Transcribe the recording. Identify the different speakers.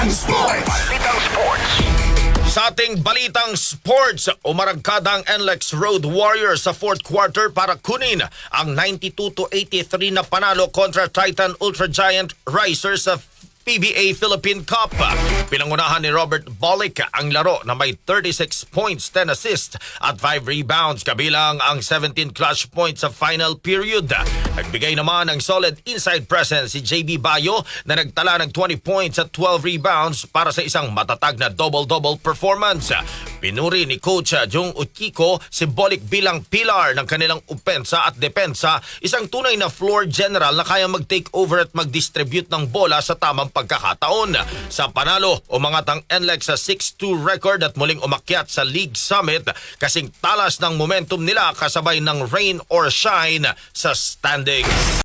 Speaker 1: Balitang Sports!
Speaker 2: Balitang Sports.
Speaker 3: Sa ating balitang sports, umaragkada ang NLEX Road Warriors sa fourth quarter para kunin ang 92 to 83 na panalo kontra Titan Ultra Giant Risers sa PBA Philippine Cup. Pinangunahan ni Robert Bolick ang laro na may 36 points, 10 assists at 5 rebounds kabilang ang 17 clutch points sa final period. Nagbigay naman ng solid inside presence si JB Bayo na nagtala ng 20 points at 12 rebounds para sa isang matatag na double-double performance. Pinuri ni Coach Jung Uchiko si Bolick bilang pilar ng kanilang opensa at depensa, isang tunay na floor general na kaya mag-take over at mag-distribute ng bola sa tamang pagkakataon. Sa panalo, umangat ang NLEX sa 6-2 record at muling umakyat sa League Summit kasing talas ng momentum nila kasabay ng rain or shine sa standings.